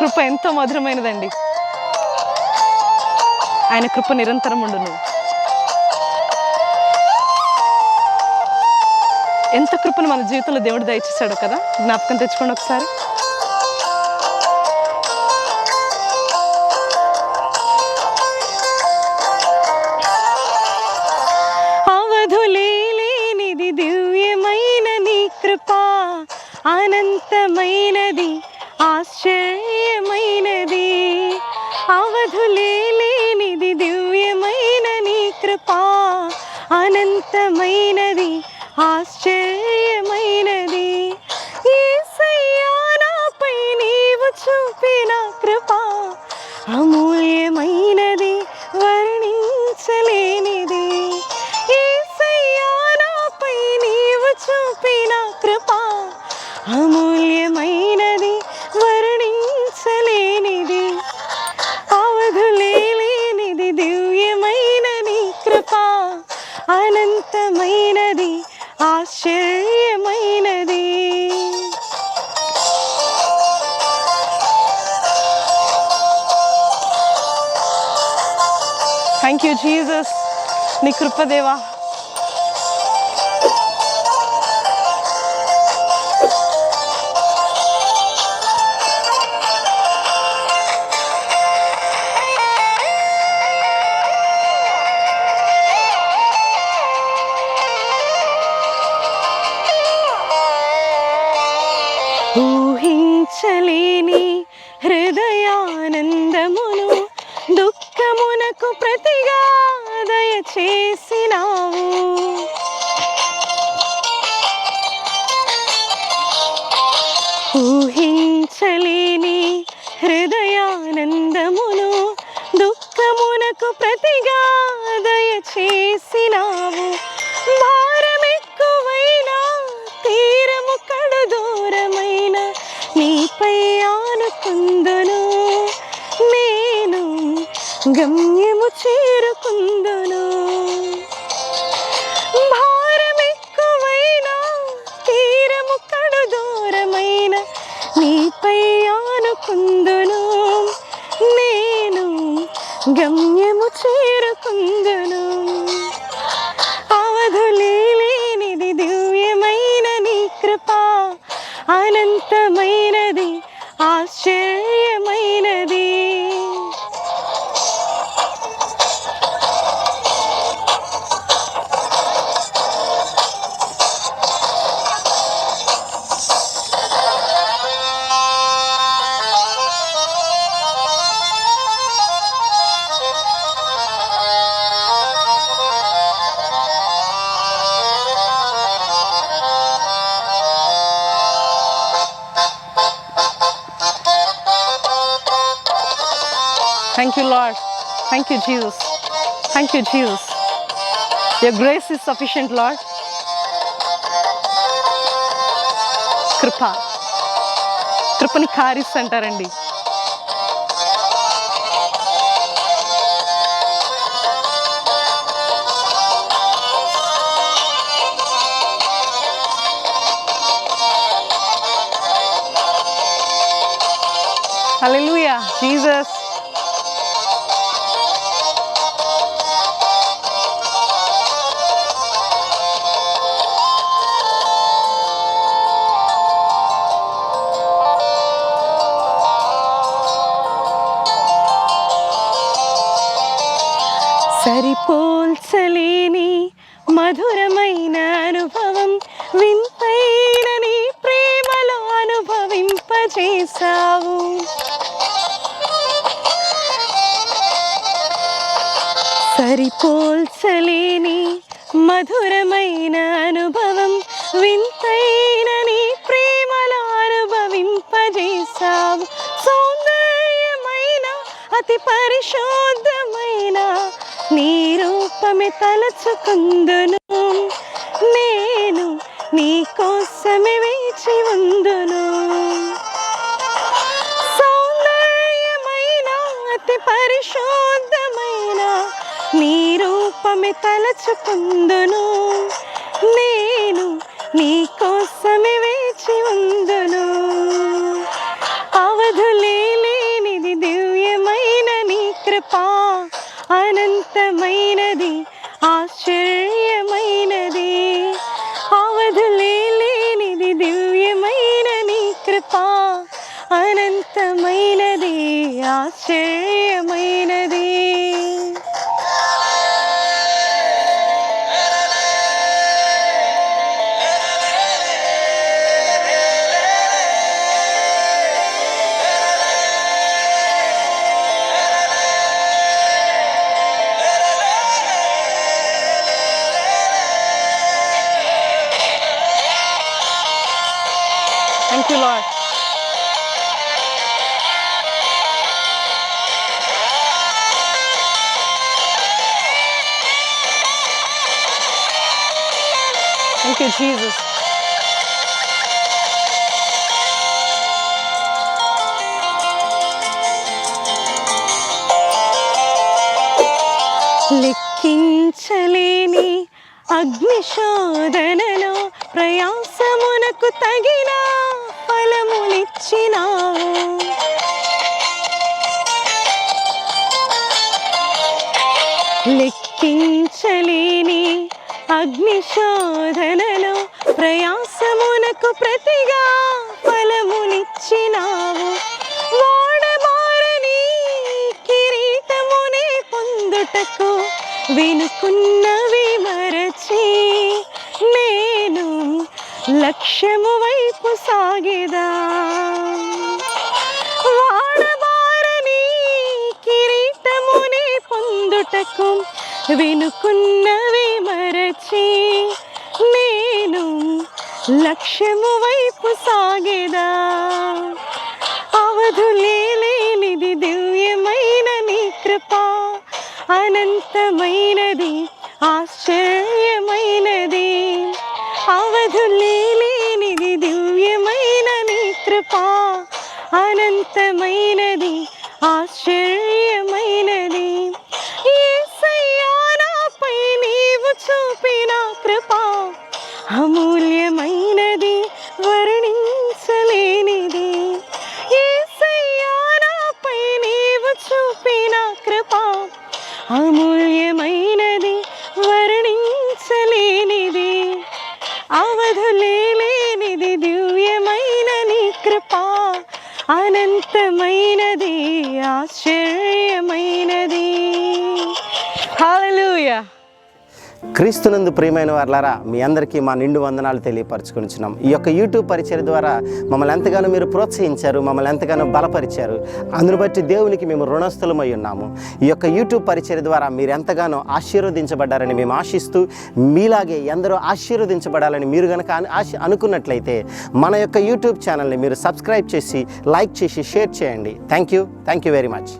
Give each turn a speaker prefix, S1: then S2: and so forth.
S1: కృప ఎంతో మధురమైనదండి. ఆయన కృప నిరంతరం ఉండును. ఎంత కృపను మన జీవితంలో దేవుడు దయచేశాడు కదా జ్ఞాపకం తెచ్చుకోండి ఒకసారి. అవధులేనిది దివ్యమైన నీ కృప అనంతమైనది ఆశ్చర్య ఆశ్చర్యమైనది. యేసయ్యా నాపై నీవు చూపిన కృప అమూల్యమైనది వర్ణించలేనిది. యేసయ్యా నాపై నీవు చూపిన కృప అమూల్యమైన థ్యాంక్ యూ జీసస్ నీ కృపదేవా ప్రతిగా దయచేసినావు ఊహించలేని హృదయానందమును దుఃఖమునకు ప్రతిగా దయచేసినావు భారమెక్కువైనా తీరము కడు దూరమైన నీపై ఆనుకుందును. నేను గమ్యము అనంతమైనది ఆశ్చర్యమైనది Thank you, Lord. Thank you, Jesus. Thank you, Jesus. Your grace is sufficient, Lord. కృప కృపని కారిస్ అంటారండి హల్లెలూయా జీసస్ సరిపోల్చలేని మధురమైన అనుభవం వింతైన నీ ప్రేమలో అనుభవింపజేశావు. సరిపోల్చలేని మధురమైన అనుభవం వింతైన నీ ప్రేమలో అనుభవింపజేశావు. సౌందర్యమైన అతి పరిశుద్ధమైన నీ రూపమే తలచుకుందును. నేను నీ కోసమే వేచి ఉందును. సౌందర్యమైన అతి పరిశుద్ధమైన నీ రూపమే తలచుకుందును. అనంతమైనది ఆశ్చర్యమైనది. Thank you, Jesus. లెక్కించలేని అగ్నిశోధనలో ప్రయాసమునకు తగిన ఫలమునిచ్చినావు లెక్కించలేని అగ్నిశోధనలో ప్రయాసమునకు ప్రతిగా ఫలమునిచ్చినావు. వాడబారని కిరీటమునే పొందుటకు వినుకున్నవి మరచి నేను లక్ష్యము వైపు సాగేదా. వాడబారని కిరీటమునే పొందుటకు వినుకున్న మరచి నేను లక్ష్యము వైపు సాగేదా? అవధులేనిది దివ్యమైన నీ కృప అనంతమైనది ఆశ్చర్యమైనది. అవధులేనిది దివ్యమైన నీ కృప అనంతమైనది ఆశ్చర్యం కృప అనంతమైనది ఆశ్చర్యమైనది. హల్లెలూయా
S2: క్రీస్తునందు ప్రియమైన వారులారా మీ అందరికీ మా నిండు వందనాలు తెలియపరచుకొనిచున్నాం. ఈ యొక్క యూట్యూబ్ పరిచయం ద్వారా మమ్మల్ని ఎంతగానో మీరు ప్రోత్సహించారు మమ్మల్ని ఎంతగానో బలపరిచారు. అందును బట్టి దేవునికి మేము రుణస్థలమై ఉన్నాము. ఈ యొక్క యూట్యూబ్ పరిచయ ద్వారా మీరు ఎంతగానో ఆశీర్వదించబడ్డారని మేము ఆశిస్తూ మీలాగే ఎందరో ఆశీర్వదించబడాలని మీరు కనుక ఆశ అనుకున్నట్లయితే మన యొక్క యూట్యూబ్ ఛానల్ని మీరు సబ్స్క్రైబ్ చేసి లైక్ చేసి షేర్ చేయండి. Thank you thank you very much.